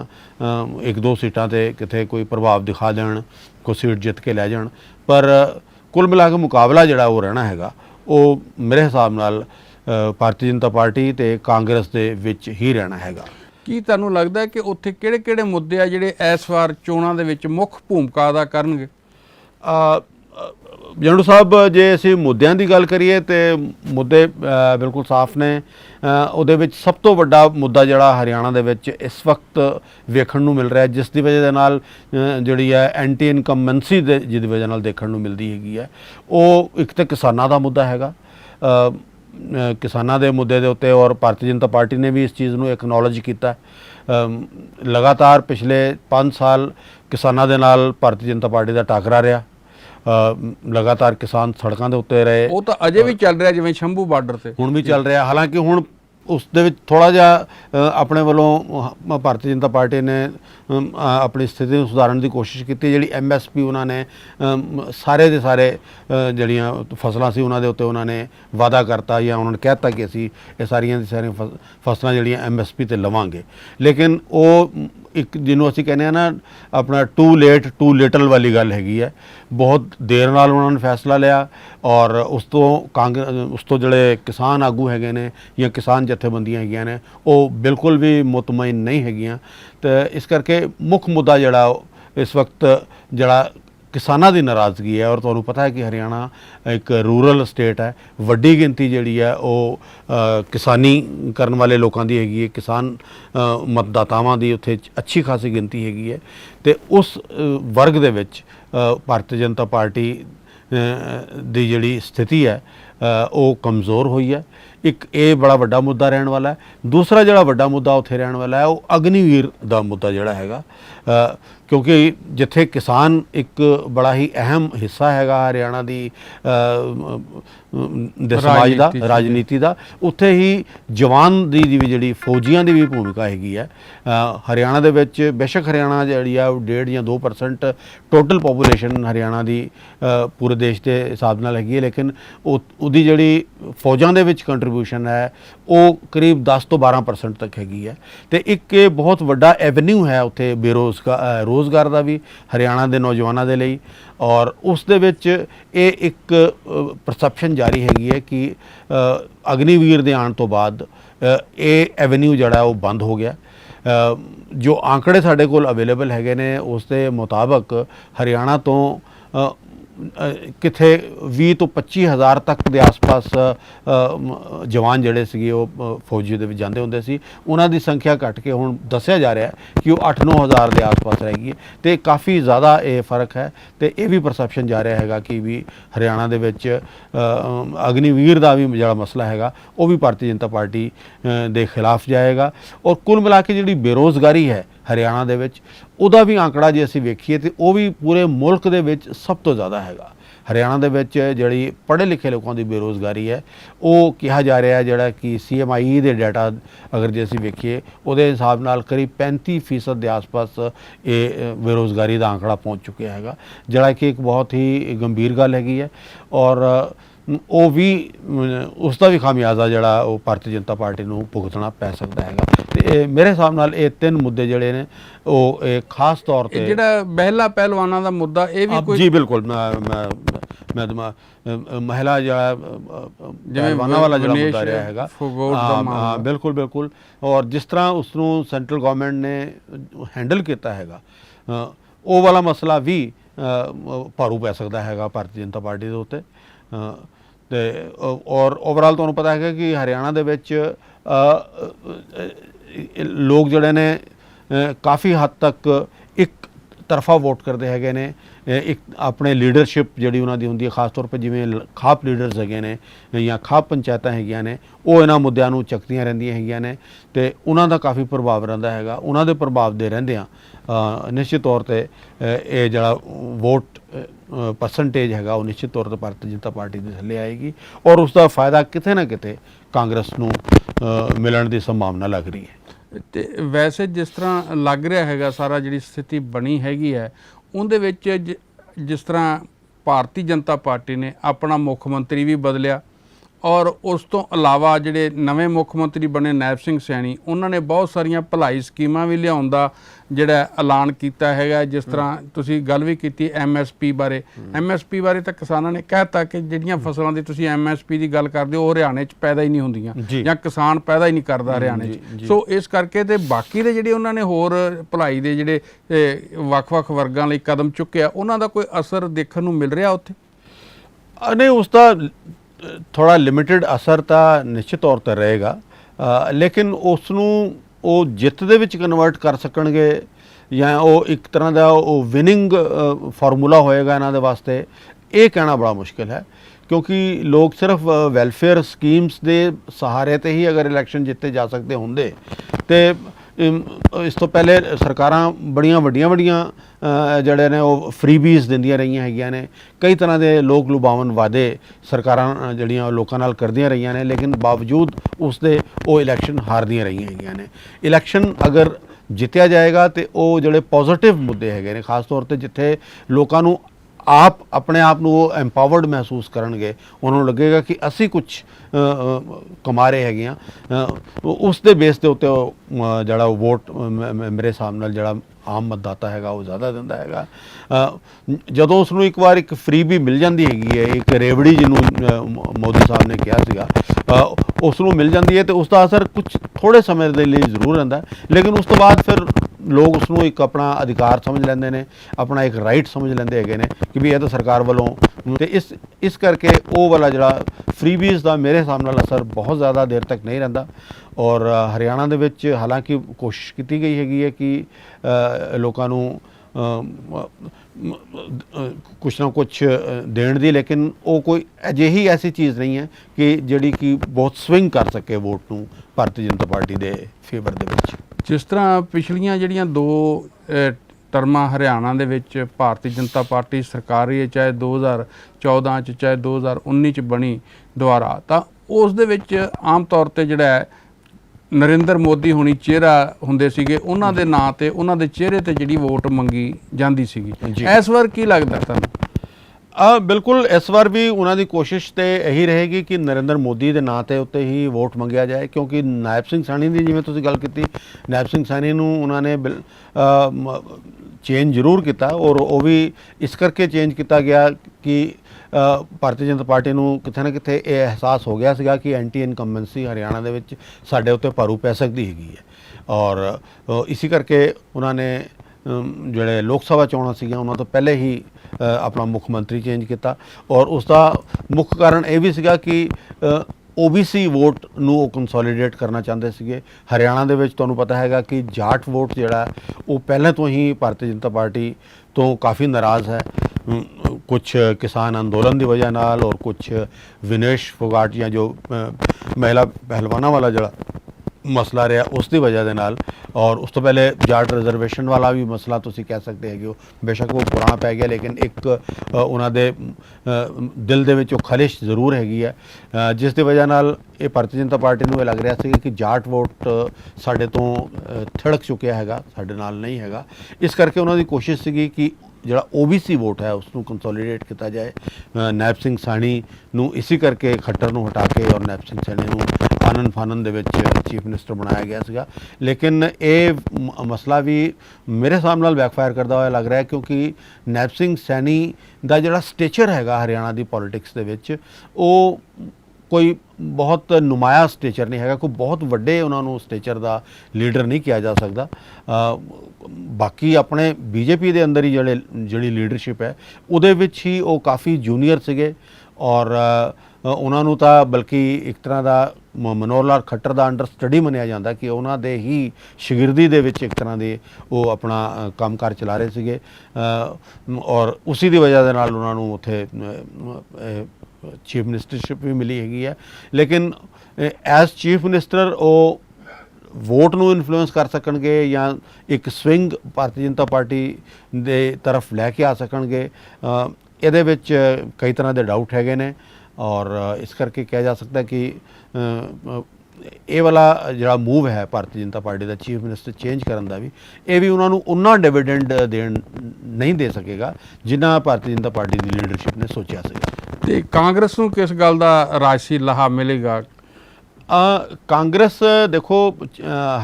ਇੱਕ ਦੋ ਸੀਟਾਂ ਤੇ ਕਿਤੇ ਕੋਈ ਪ੍ਰਭਾਵ ਦਿਖਾ ਦੇਣ ਕੋਈ ਸੀਟ ਜਿੱਤ ਕੇ ਲੈ ਜਾਣ। ਪਰ ਕੁੱਲ ਮਿਲਾ ਕੇ ਮੁਕਾਬਲਾ ਜਿਹੜਾ ਉਹ ਰਹਿਣਾ ਹੈਗਾ ਉਹ ਮੇਰੇ ਹਿਸਾਬ ਨਾਲ ਭਾਰਤੀ ਜਨਤਾ ਪਾਰਟੀ ਤੇ ਕਾਂਗਰਸ ਦੇ ਵਿੱਚ ਹੀ ਰਹਿਣਾ ਹੈਗਾ। ਕੀ ਤੁਹਾਨੂੰ ਲੱਗਦਾ ਕਿ ਉੱਥੇ ਕਿਹੜੇ-ਕਿਹੜੇ ਮੁੱਦੇ ਆ ਜਿਹੜੇ ਇਸ ਵਾਰ ਚੋਣਾਂ ਦੇ ਵਿੱਚ ਮੁੱਖ ਭੂਮਿਕਾ ਅਦਾ ਕਰਨਗੇ? ਜੰਡੂ ਸਾਹਿਬ, ਜੇ ਅਸੀਂ ਮੁੱਦਿਆਂ ਦੀ ਗੱਲ ਕਰੀਏ ਤੇ ਮੁੱਦੇ ਬਿਲਕੁਲ ਸਾਫ਼ ਨੇ। ਉਹਦੇ ਵਿੱਚ ਸਭ ਤੋਂ ਵੱਡਾ ਮੁੱਦਾ ਜਿਹੜਾ ਹਰਿਆਣਾ ਦੇ ਵਿੱਚ ਇਸ ਵਕਤ ਵੇਖਣ ਨੂੰ ਮਿਲ ਰਿਹਾ, ਜਿਸ ਦੀ ਵਜ੍ਹਾ ਦੇ ਨਾਲ ਜਿਹੜੀ ਹੈ ਐਂਟੀ ਇਨਕਮਬੈਂਸੀ ਦੇ, ਜਿਹਦੀ ਵਜ੍ਹਾ ਨਾਲ ਦੇਖਣ ਨੂੰ ਮਿਲਦੀ ਹੈਗੀ ਹੈ, ਉਹ ਇੱਕ ਤਾਂ ਕਿਸਾਨਾਂ ਦਾ ਮੁੱਦਾ ਹੈਗਾ। ਕਿਸਾਨਾਂ ਦੇ ਮੁੱਦੇ ਦੇ ਉੱਤੇ ਔਰ ਭਾਰਤੀ ਜਨਤਾ ਪਾਰਟੀ ਨੇ ਵੀ ਇਸ ਚੀਜ਼ ਨੂੰ ਐਕਨੋਲਜ ਕੀਤਾ। ਲਗਾਤਾਰ ਪਿਛਲੇ 5 ਸਾਲ ਕਿਸਾਨਾਂ ਦੇ ਨਾਲ ਭਾਰਤੀ ਜਨਤਾ ਪਾਰਟੀ ਦਾ ਟਾਕਰਾ ਰਿਹਾ। ਲਗਾਤਾਰ ਕਿਸਾਨ ਸੜਕਾਂ ਦੇ ਉੱਤੇ ਰਹੇ। ਉਹ ਤਾਂ ਅਜੇ ਵੀ ਚੱਲ ਰਿਹਾ ਜਿਵੇਂ ਸ਼ੰਭੂ ਬਾਰਡਰ ਤੇ। ਹੁਣ ਵੀ ਚੱਲ ਰਿਹਾ। ਹਾਲਾਂਕਿ ਹੁਣ ਉਸ ਦੇ ਵਿੱਚ ਥੋੜਾ ਜਿਹਾ ਆਪਣੇ ਵੱਲੋਂ ਭਾਰਤੀ ਜਨਤਾ ਪਾਰਟੀ ਨੇ ਆਪਣੀ ਸਥਿਤੀ ਨੂੰ ਸੁਧਾਰਨ ਦੀ ਕੋਸ਼ਿਸ਼ ਕੀਤੀ। ਜਿਹੜੀ ਐਮਐਸਪੀ ਉਹਨਾਂ ਨੇ ਸਾਰੇ ਦੇ ਸਾਰੇ ਜਿਹੜੀਆਂ ਫਸਲਾਂ ਸੀ ਉਹਨਾਂ ਦੇ ਉੱਤੇ ਉਹਨਾਂ ਨੇ ਵਾਅਦਾ ਕਰਤਾ ਜਾਂ ਉਹਨਾਂ ਨੇ ਕਹਿਤਾ ਕਿ ਅਸੀਂ ਇਹ ਸਾਰੀਆਂ ਦੀ ਸਾਰੀਆਂ ਫਸ- ਫਸਲਾਂ ਜਿਹੜੀਆਂ ਐਮਐਸਪੀ ਤੇ ਲਵਾਂਗੇ। ਲੇਕਿਨ ਉਹ ਇੱਕ ਜਿਹਨੂੰ ਅਸੀਂ ਕਹਿੰਦੇ ਆ ਨਾ, ਆਪਣਾ ਟੂ ਲੇਟ ਟੂ ਲਿਟਲ ਵਾਲੀ ਗੱਲ ਹੈਗੀ ਹੈ। ਬਹੁਤ ਦੇਰ ਨਾਲ ਉਹਨਾਂ ਨੇ ਫੈਸਲਾ ਲਿਆ ਔਰ ਉਸ ਤੋਂ ਕਾਂਗ, ਉਸ ਤੋਂ ਜਿਹੜੇ ਕਿਸਾਨ ਆਗੂ ਹੈਗੇ ਨੇ ਜਾਂ ਕਿਸਾਨ ਜਥੇਬੰਦੀਆਂ ਹੈਗੀਆਂ ਨੇ, ਉਹ ਬਿਲਕੁਲ ਵੀ ਮੁਤਮਈਨ ਨਹੀਂ ਹੈਗੀਆਂ। ਤੇ ਇਸ ਕਰਕੇ ਮੁੱਖ ਮੁੱਦਾ ਜਿਹੜਾ ਉਹ ਇਸ ਵਕਤ ਜਿਹੜਾ ਕਿਸਾਨਾਂ ਦੀ ਨਾਰਾਜ਼ਗੀ ਹੈ ਔਰ ਤੁਹਾਨੂੰ ਪਤਾ ਹੈ ਕਿ ਹਰਿਆਣਾ ਇੱਕ ਰੂਰਲ ਸਟੇਟ ਹੈ, ਵੱਡੀ ਗਿਣਤੀ ਜਿਹੜੀ ਹੈ ਉਹ ਕਿਸਾਨੀ ਕਰਨ ਵਾਲੇ ਲੋਕਾਂ ਦੀ ਹੈਗੀ ਹੈ, ਕਿਸਾਨ ਮਤਦਾਤਾਵਾਂ ਦੀ ਉੱਥੇ ਅੱਛੀ ਖਾਸੀ ਗਿਣਤੀ ਹੈਗੀ ਹੈ ਤੇ ਉਸ ਵਰਗ ਦੇ ਵਿੱਚ ਭਾਰਤੀ ਜਨਤਾ ਪਾਰਟੀ ਦੀ ਜਿਹੜੀ ਸਥਿਤੀ ਹੈ ਉਹ ਕਮਜ਼ੋਰ ਹੋਈ ਹੈ। ਇੱਕ ਇਹ ਬੜਾ ਵੱਡਾ ਮੁੱਦਾ ਰਹਿਣ ਵਾਲਾ ਹੈ। ਦੂਸਰਾ ਜਿਹੜਾ ਵੱਡਾ ਮੁੱਦਾ ਉੱਥੇ ਰਹਿਣ ਵਾਲਾ ਹੈ ਉਹ ਅਗਨੀਵੀਰ ਦਾ ਮੁੱਦਾ ਜਿਹੜਾ ਹੈਗਾ। ਕਿਉਂਕਿ ਜਿੱਥੇ ਕਿਸਾਨ ਇੱਕ ਬੜਾ ਹੀ ਅਹਿਮ ਹਿੱਸਾ ਹੈਗਾ ਹਰਿਆਣਾ ਦੀ ਸਮਾਜ ਦਾ ਰਾਜਨੀਤੀ ਦਾ ਉੱਥੇ ਹੀ ਜਵਾਨ ਦੀ ਵੀ ਜਿਹੜੀ ਫੌਜੀਆਂ ਦੀ ਵੀ ਭੂਮਿਕਾ ਹੈਗੀ ਹੈ। ਹਰਿਆਣਾ ਦੇ ਵਿੱਚ ਬੇਸ਼ੱਕ ਹਰਿਆਣਾ ਜਿਹੜੀ ਆ ਉਹ 1.5 ਜਾਂ 2% ਟੋਟਲ ਪੋਪੂਲੇਸ਼ਨ ਹਰਿਆਣਾ ਦੀ ਪੂਰੇ ਦੇਸ਼ ਦੇ ਹਿਸਾਬ ਨਾਲ ਹੈਗੀ ਹੈ ਲੇਕਿਨ ਉਹ ਉਹਦੀ ਜਿਹੜੀ ਫੌਜਾਂ ਦੇ ਵਿੱਚ ਕੰਟਰੀਬਿਊਸ਼ਨ ਹੈ, ਉਹ ਕਰੀਬ 10 ਤੋਂ 12% ਤੱਕ ਹੈਗੀ ਹੈ। ਤੇ ਇੱਕ ਇਹ ਬਹੁਤ ਵੱਡਾ ਐਵਨਿਊ ਹੈ ਉੱਥੇ ਬੇਰੋਜ਼ਗਾਰ ਰੋਜ਼ਗਾਰ ਦਾ ਵੀ, ਹਰਿਆਣਾ ਦੇ ਨੌਜਵਾਨਾਂ ਦੇ ਲਈ। ਔਰ ਉਸ ਦੇ ਵਿੱਚ ਇਹ ਇੱਕ ਪਰਸੈਪਸ਼ਨ ਜਾਰੀ ਹੈਗੀ ਹੈ ਕਿ ਅਗਨੀਵੀਰ ਦੇ ਆਉਣ ਤੋਂ ਬਾਅਦ ਇਹ ਐਵਨਿਊ ਜਿਹੜਾ ਉਹ ਬੰਦ ਹੋ ਗਿਆ। ਜੋ ਆંકੜੇ ਸਾਡੇ ਕੋਲ ਅਵੇਲੇਬਲ ਹੈਗੇ ਨੇ, ਉਸ ਦੇ ਮੁਤਾਬਕ ਹਰਿਆਣਾ ਤੋਂ ਕਿਥੇ 20 ਤੋਂ 25 ਹਜ਼ਾਰ ਤੱਕ ਦੇ ਆਸ-ਪਾਸ ਜਵਾਨ ਜਿਹੜੇ ਸੀਗੇ ਉਹ ਫੌਜੀ ਦੇ ਵਿੱਚ ਜਾਂਦੇ ਹੁੰਦੇ ਸੀ। ਉਹਨਾਂ ਦੀ ਸੰਖਿਆ ਘਟ ਕੇ ਹੁਣ ਦੱਸਿਆ ਜਾ ਰਿਹਾ ਕਿ ਉਹ 8-9 ਹਜ਼ਾਰ ਦੇ ਆਸ-ਪਾਸ ਰਹਿ ਗਈ ਹੈ ਤੇ ਕਾਫੀ ਜ਼ਿਆਦਾ ਇਹ ਫ਼ਰਕ ਹੈ ਤੇ ਇਹ ਵੀ ਪਰਸੈਪਸ਼ਨ ਜਾ ਰਿਹਾ ਹੈਗਾ ਕਿ ਵੀ ਹਰਿਆਣਾ ਦੇ ਵਿੱਚ ਅਗਨੀਵੀਰ ਦਾ ਵੀ ਜਿਹੜਾ ਮਸਲਾ ਹੈਗਾ, ਉਹ ਵੀ ਭਾਰਤੀ ਜਨਤਾ ਪਾਰਟੀ ਦੇ ਖਿਲਾਫ ਜਾਏਗਾ। ਔਰ ਕੁੱਲ ਮਿਲਾ ਕੇ ਜਿਹੜੀ ਬੇਰੋਜ਼ਗਾਰੀ ਹੈ ਹਰਿਆਣਾ ਦੇ ਵਿੱਚ ਉਹਦਾ ਵੀ ਆંકੜਾ ਜੇ ਅਸੀਂ ਵੇਖੀਏ ਤੇ ਉਹ ਵੀ ਪੂਰੇ ਮੁਲਕ ਦੇ ਵਿੱਚ ਸਭ ਤੋਂ ਜ਼ਿਆਦਾ ਹੈਗਾ। ਹਰਿਆਣਾ ਦੇ ਵਿੱਚ ਜਿਹੜੀ ਪੜ੍ਹੇ ਲਿਖੇ ਲੋਕਾਂ ਦੀ ਬੇਰੋਜ਼ਗਾਰੀ ਹੈ ਉਹ ਕਿਹਾ ਜਾ ਰਿਹਾ ਜਿਹੜਾ ਕਿ ਸੀਐਮਆਈ ਦੇ ਡਾਟਾ ਅਗਰ ਜੇ ਅਸੀਂ ਵੇਖੀਏ ਉਹਦੇ ਹਿਸਾਬ ਨਾਲ ਕਰੀਬ 35% ਦੇ ਆਸ-ਪਾਸ ਇਹ ਅ, ਬੇਰੋਜ਼ਗਾਰੀ ਦਾ ਆંકੜਾ ਪਹੁੰਚ ਚੁੱਕਿਆ ਹੈਗਾ। ਜਿਹੜਾ ਕਿ ਇੱਕ ਬਹੁਤ ਹੀ ਗੰਭੀਰ ਗੱਲ ਹੈਗੀ ਹੈ ਔਰ ਉਹ ਵੀ ਉਸ ਦਾ ਵੀ ਖਾਮਿਆਜ਼ਾ ਜਿਹੜਾ ਉਹ ਭਾਰਤੀ ਜਨਤਾ ਪਾਰਟੀ ਨੂੰ ਭੁਗਤਣਾ ਪੈ ਸਕਦਾ ਹੈਗਾ। ਤੇ ਇਹ ਮੇਰੇ ਹਿਸਾਬ ਨਾਲ ਇਹ ਤਿੰਨ ਮੁੱਦੇ ਜਿਹੜੇ ਨੇ ਉਹ ਇਹ ਖਾਸ ਤੌਰ ਤੇ ਜਿਹੜਾ ਬਹਿਲਾ ਪਹਿਲਵਾਨਾਂ ਦਾ ਮੁੱਦਾ ਇਹ ਵੀ ਕੋਈ ਜੀ ਬਿਲਕੁਲ ਮੈਂ ਮੈਂ ਮਹਿਲਾ ਜਿਹੜਾ ਜਿਵੇਂ ਵਾਲਾ ਜਿਹੜਾ ਮੁੱਦਾ ਰਿਹਾ ਹੈਗਾ। ਹਾਂ। ਬਿਲਕੁਲ ਬਿਲਕੁਲ। ਔਰ ਜਿਸ ਤਰ੍ਹਾਂ ਉਸ ਨੂੰ ਸੈਂਟਰਲ ਗਵਰਨਮੈਂਟ ਨੇ ਹੈਂਡਲ ਕੀਤਾ ਹੈਗਾ ਉਹ ਵਾਲਾ ਮਸਲਾ ਵੀ ਭਾਰੂ ਪੈ ਸਕਦਾ ਹੈਗਾ ਭਾਰਤੀ ਜਨਤਾ ਪਾਰਟੀ ਦੇ ਉੱਤੇ। ਤੇ ਔਰ ਓਵਰਆਲ ਤੁਹਾਨੂੰ ਪਤਾ ਹੈਗਾ ਕਿ ਹਰਿਆਣਾ ਦੇ ਵਿੱਚ ਲੋਕ ਜਿਹੜੇ ਨੇ ਕਾਫੀ ਹੱਦ ਤੱਕ ਇੱਕ ਤਰਫਾ ਵੋਟ ਕਰਦੇ ਹੈਗੇ ਨੇ ਇੱਕ ਆਪਣੇ ਲੀਡਰਸ਼ਿਪ ਜਿਹੜੀ ਉਹਨਾਂ ਦੀ ਹੁੰਦੀ ਹੈ, ਖਾਸ ਤੌਰ 'ਤੇ ਜਿਵੇਂ ਲ- ਖਾਪ ਲੀਡਰਸ ਹੈਗੇ ਨੇ ਜਾਂ ਖਾਪ ਪੰਚਾਇਤਾਂ ਹੈਗੀਆਂ ਨੇ, ਉਹ ਇਹਨਾਂ ਮੁੱਦਿਆਂ ਨੂੰ ਚੱਕਦੀਆਂ ਰਹਿੰਦੀਆਂ ਹੈਗੀਆਂ ਨੇ ਤੇ ਉਹਨਾਂ ਦਾ ਕਾਫੀ ਪ੍ਰਭਾਵ ਰਹਿੰਦਾ ਹੈਗਾ, ਉਹਨਾਂ ਦੇ ਪ੍ਰਭਾਵ ਦੇ ਰਹਿੰਦਿਆਂ ਨਿਸ਼ਚਿਤ ਤੌਰ ਤੇ ਇਹ ਜਿਹੜਾ ਵੋਟ ਪਰਸੈਂਟੇਜ ਹੈਗਾ, ਉਹ ਨਿਸ਼ਚਿਤ ਤੌਰ ਤੇ ਭਾਰਤੀ ਜਨਤਾ ਪਾਰਟੀ ਦੇ ਥੱਲੇ ਆਏਗੀ ਔਰ ਉਸ ਦਾ ਫਾਇਦਾ ਕਿਤੇ ਨਾ ਕਿਤੇ ਕਾਂਗਰਸ ਨੂੰ ਮਿਲਣ ਦੀ ਸੰਭਾਵਨਾ ਲੱਗ ਰਹੀ ਹੈ। ਤੇ ਵੈਸੇ ਜਿਸ ਤਰ੍ਹਾਂ ਲੱਗ ਰਿਹਾ ਹੈਗਾ, ਸਾਰਾ ਜਿਹੜੀ ਸਥਿਤੀ ਬਣੀ ਹੈਗੀ ਹੈ, ਉਹਦੇ ਵਿੱਚ ਜ- ਜਿਸ ਤਰ੍ਹਾਂ ਭਾਰਤੀ ਜਨਤਾ ਪਾਰਟੀ ਨੇ ਆਪਣਾ ਮੁੱਖ ਮੰਤਰੀ ਵੀ ਬਦਲਿਆ ਔਰ ਉਸ ਤੋਂ ਇਲਾਵਾ ਜਿਹੜੇ ਨਵੇਂ ਮੁੱਖ ਮੰਤਰੀ ਬਣੇ ਨੈਬ ਸਿੰਘ ਸੈਣੀ ਉਹਨਾਂ ਨੇ ਬਹੁਤ ਸਾਰੀਆਂ ਭਲਾਈ ਸਕੀਮਾਂ ਵੀ ਲਿਆਉਣ ਦਾ ਜਿਹੜਾ ਐਲਾਨ ਕੀਤਾ ਹੈਗਾ ਜਿਸ ਤਰ੍ਹਾਂ ਤੁਸੀਂ ਗੱਲ ਵੀ ਕੀਤੀ ਐਮਐਸਪੀ ਬਾਰੇ ਐਮਐਸਪੀ ਬਾਰੇ ਤਾਂ ਕਿਸਾਨਾਂ ਨੇ ਕਹਿਤਾ ਕਿ ਜਿਹੜੀਆਂ ਫਸਲਾਂ ਦੀ ਤੁਸੀਂ ਐਮਐਸਪੀ ਦੀ ਗੱਲ ਕਰਦੇ ਹੋ ਉਹ ਹਰਿਆਣੇ 'ਚ ਪੈਦਾ ਹੀ ਨਹੀਂ ਹੁੰਦੀਆਂ ਜੀ। ਕਿਸਾਨ ਪੈਦਾ ਹੀ ਨਹੀਂ ਕਰਦਾ ਹਰਿਆਣੇ 'ਚ। ਸੋ ਇਸ ਕਰਕੇ ਤੇ ਬਾਕੀ ਦੇ ਜਿਹੜੇ ਉਹਨਾਂ ਨੇ ਹੋਰ ਭਲਾਈ ਦੇ ਜਿਹੜੇ ਵੱਖ-ਵੱਖ ਵਰਗਾਂ ਲਈ ਕਦਮ ਚੁੱਕਿਆ ਉਹਨਾਂ ਦਾ ਕੋਈ ਅਸਰ ਦੇਖਣ ਨੂੰ ਮਿਲ ਰਿਹਾ ਉੱਥੇ ਨਹੀਂ ਉਸ ਦਾ ਥੋੜਾ ਲਿਮਿਟਿਡ ਅਸਰ ਤਾਂ ਨਿਸ਼ਚਿਤ ਤੌਰ ਤੇ ਰਹੇਗਾ ਲੇਕਿਨ ਉਸ ਨੂੰ ਉਹ ਜਿੱਤ ਦੇ ਵਿੱਚ ਕਨਵਰਟ ਕਰ ਸਕਣਗੇ ਜਾਂ ਉਹ ਇੱਕ ਤਰ੍ਹਾਂ ਦਾ ਉਹ ਵਿਨਿੰਗ ਫਾਰਮੂਲਾ ਹੋਏਗਾ ਇਹਨਾਂ ਦੇ ਵਾਸਤੇ ਇਹ ਕਹਿਣਾ ਬੜਾ ਮੁਸ਼ਕਿਲ ਹੈ ਕਿਉਂਕਿ ਲੋਕ ਸਿਰਫ ਵੈਲਫੇਅਰ ਸਕੀਮਸ ਦੇ ਸਹਾਰੇ ਤੇ ਹੀ ਅਗਰ ਇਲੈਕਸ਼ਨ ਜਿੱਤੇ ਜਾ ਸਕਦੇ ਹੁੰਦੇ ਤੇ ਇਸ ਤੋਂ ਪਹਿਲੇ ਸਰਕਾਰਾਂ ਬੜੀਆਂ ਵੱਡੀਆਂ ਵੱਡੀਆਂ ਜਿਹੜੇ ਨੇ ਉਹ ਫਰੀਬੀਜ਼ ਦਿੰਦੀਆਂ ਰਹੀਆਂ ਹੈਗੀਆਂ ਨੇ। ਕਈ ਤਰ੍ਹਾਂ ਦੇ ਲੋਕ ਲੁਭਾਵਨ ਵਾਅਦੇ ਸਰਕਾਰਾਂ ਜਿਹੜੀਆਂ ਉਹ ਲੋਕਾਂ ਨਾਲ ਕਰਦੀਆਂ ਰਹੀਆਂ ਨੇ, ਲੇਕਿਨ ਬਾਵਜੂਦ ਉਸ ਦੇ ਉਹ ਇਲੈਕਸ਼ਨ ਹਾਰਦੀਆਂ ਰਹੀਆਂ ਹੈਗੀਆਂ ਨੇ। ਇਲੈਕਸ਼ਨ ਅਗਰ ਜਿੱਤਿਆ ਜਾਏਗਾ ਤੇ ਉਹ ਜਿਹੜੇ ਪੋਜ਼ਿਟਿਵ ਮੁੱਦੇ ਹੈਗੇ ਨੇ, ਖਾਸ ਤੌਰ ਤੇ ਜਿੱਥੇ ਲੋਕਾਂ ਨੂੰ ਆਪ ਆਪਣੇ ਆਪ ਨੂੰ ਉਹ ਐਮਪਾਵਰਡ ਮਹਿਸੂਸ ਕਰਨਗੇ। ਉਹਨਾਂ ਨੂੰ ਲੱਗੇਗਾ ਕਿ ਅਸੀਂ ਕੁਝ ਕਮਾ ਰਹੇ ਹੈਗੇ ਆ ਉਸ ਦੇ ਬੇਸ ਦੇ ਉੱਤੇ ਉਹ, ਜਿਹੜਾ ਉਹ ਵੋਟ ਮ- ਮ- ਮੇਰੇ ਹਿਸਾਬ ਨਾਲ ਜਿਹੜਾ ਆਮ ਮਤਦਾਤਾ ਹੈਗਾ ਉਹ ਜ਼ਿਆਦਾ ਦਿੰਦਾ ਹੈਗਾ। ਜਦੋਂ ਉਸ ਨੂੰ ਇੱਕ ਵਾਰ ਇੱਕ ਫ੍ਰੀ ਵੀ ਮਿਲ ਜਾਂਦੀ ਹੈਗੀ ਹੈ ਇੱਕ ਰੇਵੜੀ ਜਿਹਨੂੰ ਮੋਦੀ ਸਾਹਿਬ ਨੇ ਕਿਹਾ ਸੀਗਾ ਉਸ ਨੂੰ ਮਿਲ ਜਾਂਦੀ ਹੈ ਤੇ ਉਸ ਦਾ ਅਸਰ ਕੁਝ ਥੋੜੇ ਸਮੇਂ ਦੇ ਲਈ ਜ਼ਰੂਰ ਰਹਿੰਦਾ ਲੇਕਿਨ ਉਸ ਤੋਂ ਬਾਅਦ ਫਿਰ ਲੋਕ ਉਸ ਨੂੰ ਇੱਕ ਆਪਣਾ ਅਧਿਕਾਰ ਸਮਝ ਲੈਂਦੇ ਨੇ, ਆਪਣਾ ਇੱਕ ਰਾਈਟ ਸਮਝ ਲੈਂਦੇ ਹੈਗੇ ਨੇ ਕਿ ਵੀ ਇਹ ਤਾਂ ਸਰਕਾਰ ਵੱਲੋਂ ਤੇ ਇਸ ਇਸ ਕਰਕੇ ਉਹ ਵਾਲਾ ਜਿਹੜਾ ਫਰੀਬੀਜ਼ ਦਾ ਮੇਰੇ ਹਿਸਾਬ ਨਾਲ ਅਸਰ ਬਹੁਤ ਜ਼ਿਆਦਾ ਦੇਰ ਤੱਕ ਨਹੀਂ ਰਹਿੰਦਾ। ਔਰ ਹਰਿਆਣਾ ਦੇ ਵਿੱਚ ਹਾਲਾਂਕਿ ਕੋਸ਼ਿਸ਼ ਕੀਤੀ ਗਈ ਹੈਗੀ ਹੈ ਕਿ ਲੋਕਾਂ ਨੂੰ ਕੁਛ ਨਾ ਕੁਛ ਦੇਣ ਦੀ, ਲੇਕਿਨ ਉਹ ਕੋਈ ਅਜਿਹੀ ਐਸੀ ਚੀਜ਼ ਨਹੀਂ ਹੈ ਕਿ ਜਿਹੜੀ ਕਿ ਬਹੁਤ ਸਵਿੰਗ ਕਰ ਸਕੇ ਵੋਟ ਨੂੰ ਭਾਰਤੀ ਜਨਤਾ ਪਾਰਟੀ ਦੇ ਫੇਵਰ ਦੇ ਵਿੱਚ। ਜਿਸ ਤਰ੍ਹਾਂ ਪਿਛਲੀਆਂ ਜਿਹੜੀਆਂ ਦੋ ਟਰਮਾਂ ਹਰਿਆਣਾ ਦੇ ਵਿੱਚ ਭਾਰਤੀ ਜਨਤਾ ਪਾਰਟੀ ਸਰਕਾਰੀ ਹੈ ਚਾਹੇ 2014 ਚ ਚਾਹੇ 2019 ਚ ਬਣੀ ਦੁਆਰਾ ਤਾਂ ਉਸ ਦੇ ਵਿੱਚ ਆਮ ਤੌਰ ਤੇ ਜਿਹੜਾ ਨਰਿੰਦਰ ਮੋਦੀ ਹੁਣੀ ਚਿਹਰਾ ਹੁੰਦੇ ਸੀਗੇ ਉਹਨਾਂ ਦੇ ਨਾਂ ਤੇ ਉਹਨਾਂ ਦੇ ਚਿਹਰੇ ਤੇ ਜਿਹੜੀ ਵੋਟ ਮੰਗੀ ਜਾਂਦੀ ਸੀਗੀ। ਇਸ ਵਾਰ ਕੀ ਲੱਗਦਾ ਤੁਹਾਨੂੰ ਆ ਬਿਲਕੁਲ ਇਸ ਵਾਰ ਵੀ ਉਹਨਾਂ ਦੀ ਕੋਸ਼ਿਸ਼ ਤੇ ਇਹੀ ਰਹੇਗੀ ਕਿ ਨਰਿੰਦਰ ਮੋਦੀ ਦੇ ਨਾਂ ਤੇ ਉੱਤੇ ਹੀ ਵੋਟ ਮੰਗਿਆ ਜਾਏ ਕਿਉਂਕਿ ਨਾਇਬ ਸਿੰਘ ਸਾਣੀ ਦੀ ਜਿਵੇਂ ਤੁਸੀਂ ਗੱਲ ਕੀਤੀ ਨਾਇਬ ਸਿੰਘ ਸਾਣੀ ਨੂੰ ਉਹਨਾਂ ਨੇ ਚੇਂਜ ਜ਼ਰੂਰ ਕੀਤਾ ਔਰ ਉਹ ਵੀ ਇਸ ਕਰਕੇ ਚੇਂਜ ਕੀਤਾ ਗਿਆ ਕਿ ਭਾਰਤੀ ਜਨਤਾ ਪਾਰਟੀ ਨੂੰ ਕਿਤੇ ਨਾ ਕਿਤੇ ਇਹ ਅਹਿਸਾਸ ਹੋ ਗਿਆ ਸੀਗਾ ਕਿ ਐਂਟੀ ਇਨਕੰਬੈਂਸੀ ਹਰਿਆਣਾ ਦੇ ਵਿੱਚ ਸਾਡੇ ਉੱਤੇ ਭਾਰੂ ਪੈ ਸਕਦੀ ਹੈਗੀ ਹੈ। ਔਰ ਅ, ਇਸੇ ਕਰਕੇ ਉਹਨਾਂ ਨੇ ਜਿਹੜੇ ਲੋਕ ਸਭਾ ਚੋਣਾਂ ਸੀਗੀਆਂ ਉਹਨਾਂ ਤੋਂ ਪਹਿਲੇ ਹੀ ਆਪਣਾ ਮੁੱਖ ਮੰਤਰੀ ਚੇਂਜ ਕੀਤਾ। ਔਰ ਉਸ ਦਾ ਮੁੱਖ ਕਾਰਨ ਇਹ ਵੀ ਸੀਗਾ ਕਿ OBC ਵੋਟ ਨੂੰ ਉਹ ਕੰਸੋਲੀਡੇਟ ਕਰਨਾ ਚਾਹੁੰਦੇ ਸੀਗੇ। ਹਰਿਆਣਾ ਦੇ ਵਿੱਚ ਤੁਹਾਨੂੰ ਪਤਾ ਹੈਗਾ ਕਿ ਜਾਟ ਵੋਟ ਜਿਹੜਾ ਉਹ ਪਹਿਲਾਂ ਤੋਂ ਹੀ ਭਾਰਤੀ ਜਨਤਾ ਪਾਰਟੀ ਤੋਂ ਕਾਫੀ ਨਾਰਾਜ਼ ਹੈ। ਕੁਝ ਕਿਸਾਨ ਅੰਦੋਲਨ ਦੀ ਵਜ੍ਹਾ ਨਾਲ ਔਰ ਕੁਝ ਵਿਨੇਸ਼ ਫੋਗਾਟ ਜਾਂ ਜੋ ਮਹਿਲਾ ਪਹਿਲਵਾਨਾਂ ਵਾਲਾ ਜਿਹੜਾ ਮਸਲਾ ਰਿਹਾ, ਉਸ ਦੀ ਵਜ੍ਹਾ ਦੇ ਨਾਲ ਔਰ ਉਸ ਤੋਂ ਪਹਿਲੇ ਜਾਟ ਰਿਜ਼ਰਵੇਸ਼ਨ ਵਾਲਾ ਵੀ ਮਸਲਾ ਤੁਸੀਂ ਕਹਿ ਸਕਦੇ ਹੈਗੇ ਹੋ ਬੇਸ਼ੱਕ ਉਹ ਪੁਰਾਣਾ ਪੈ ਗਿਆ ਲੇਕਿਨ ਇੱਕ ਉਹਨਾਂ ਦੇ ਦਿਲ ਦੇ ਵਿੱਚ ਉਹ ਖਲਿਸ਼ ਜ਼ਰੂਰ ਹੈਗੀ ਹੈ ਜਿਸ ਦੀ ਵਜ੍ਹਾ ਨਾਲ ਇਹ ਭਾਰਤੀ ਜਨਤਾ ਪਾਰਟੀ ਨੂੰ ਇਹ ਲੱਗ ਰਿਹਾ ਸੀ ਕਿ ਜਾਟ ਵੋਟ ਸਾਡੇ ਤੋਂ ਅ, ਥਿੜਕ ਚੁੱਕਿਆ ਹੈਗਾ ਸਾਡੇ ਨਾਲ ਨਹੀਂ ਹੈਗਾ ਇਸ ਕਰਕੇ ਉਹਨਾਂ ਦੀ ਕੋਸ਼ਿਸ਼ ਸੀਗੀ ਕਿ ਜਿਹੜਾ OBC ਵੋਟ ਹੈ ਉਸ ਨੂੰ ਕੰਸੋਲੀਡੇਟ ਕੀਤਾ ਜਾਏ ਨੈਬ ਸਿੰਘ ਸਾਣੀ ਨੂੰ ਇਸੇ ਕਰਕੇ ਖੱਟਰ ਨੂੰ ਹਟਾ ਕੇ ਔਰ ਨੈਬ ਸਿੰਘ ਸਾਣੀ ਨੂੰ ਆਨਨ ਫਾਨਨ ਦੇ ਵਿੱਚ ਚੀਫ ਮਿਨਿਸਟਰ ਬਣਾਇਆ ਗਿਆ ਸੀਗਾ। ਲੇਕਿਨ ਇਹ ਮ- ਮਸਲਾ ਵੀ ਮੇਰੇ ਹਿਸਾਬ ਨਾਲ ਬੈਕਫਾਇਰ ਕਰਦਾ ਹੋਇਆ ਲੱਗ ਰਿਹਾ ਹੈ ਕਿਉਂਕਿ ਨੈਬ ਸਿੰਘ ਸੈਣੀ ਦਾ ਜਿਹੜਾ ਸਟੇਚਰ ਹੈਗਾ ਹਰਿਆਣਾ ਦੀ ਪੋਲਿਟਿਕਸ ਦੇ ਵਿੱਚ, ਉਹ ਕੋਈ ਬਹੁਤ ਨੁਮਾਇਆ ਸਟੇਚਰ ਨਹੀਂ ਹੈਗਾ, ਕੋਈ ਬਹੁਤ ਵੱਡੇ ਉਹਨਾਂ ਨੂੰ ਸਟੇਚਰ ਦਾ ਲੀਡਰ ਨਹੀਂ ਕਿਹਾ ਜਾ ਸਕਦਾ। ਬਾਕੀ ਆਪਣੇ ਬੀਜੇਪੀ ਦੇ ਅੰਦਰ ਹੀ ਜਿਹੜੇ, ਜਿਹੜੀ ਲੀਡਰਸ਼ਿਪ ਹੈ, ਉਹਦੇ ਵਿੱਚ ਹੀ ਉਹ ਕਾਫੀ ਜੂਨੀਅਰ ਸੀਗੇ ਔਰ ਉਹਨਾਂ ਨੂੰ ਤਾਂ ਬਲਕਿ ਇੱਕ ਤਰ੍ਹਾਂ ਦਾ ਮ- ਮਨੋਹਰ ਲਾਲ ਖੱਟਰ ਦਾ ਅੰਡਰ ਸਟੱਡੀ ਮੰਨਿਆ ਜਾਂਦਾ ਕਿ ਉਹਨਾਂ ਦੇ ਹੀ ਸ਼ਾਗਿਰਦੀ ਦੇ ਵਿੱਚ ਇੱਕ ਤਰ੍ਹਾਂ ਦੇ ਉਹ ਆਪਣਾ ਅ, ਕੰਮਕਾਰ ਚਲਾ ਰਹੇ ਸੀਗੇ। ਔਰ ਉਸੇ ਦੀ ਵਜ੍ਹਾ ਦੇ ਨਾਲ ਉਹਨਾਂ ਨੂੰ ਉੱਥੇ ਚੀਫ ਮਿਨਿਸਟਰਸ਼ਿਪ ਵੀ ਮਿਲੀ ਹੈਗੀ ਹੈ। ਲੇਕਿਨ ਐਜ਼ ਚੀਫ ਮਿਨਿਸਟਰ ਉਹ ਵੋਟ ਨੂੰ ਇਨਫਲੂਐਂਸ ਕਰ ਸਕਣਗੇ ਜਾਂ ਇੱਕ ਸਵਿੰਗ ਭਾਰਤੀ ਜਨਤਾ ਪਾਰਟੀ ਦੇ ਤਰਫ ਲੈ ਕੇ ਆ ਸਕਣਗੇ। ਇਹਦੇ ਵਿੱਚ ਕਈ ਤਰ੍ਹਾਂ ਦੇ ਡਾਊਟ ਹੈਗੇ ਨੇ। ਔਰ ਇਸ ਕਰਕੇ ਕਿਹਾ ਜਾ ਸਕਦਾ ਕਿ ਇਹ ਵਾਲਾ ਜਿਹੜਾ ਮੂਵ ਹੈ ਭਾਰਤੀ ਜਨਤਾ ਪਾਰਟੀ ਦਾ ਚੀਫ ਮਿਨਿਸਟਰ ਚੇਂਜ ਕਰਨ ਦਾ ਵੀ, ਇਹ ਵੀ ਉਹਨਾਂ ਨੂੰ ਉਹਨਾਂ ਡਿਵੀਡੈਂਡ ਦੇਣ ਨਹੀਂ ਦੇ ਸਕੇਗਾ, ਜਿੰਨਾ ਭਾਰਤੀ ਜਨਤਾ ਪਾਰਟੀ ਦੀ ਲੀਡਰਸ਼ਿਪ ਨੇ ਸੋਚਿਆ ਸੀ। ਤੇ ਕਾਂਗਰਸ ਨੂੰ ਕਿਸ ਗੱਲ ਦਾ ਰਾਜਸੀ ਲਾਹਾ ਮਿਲੇਗਾ? ਕਾਂਗਰਸ, ਦੇਖੋ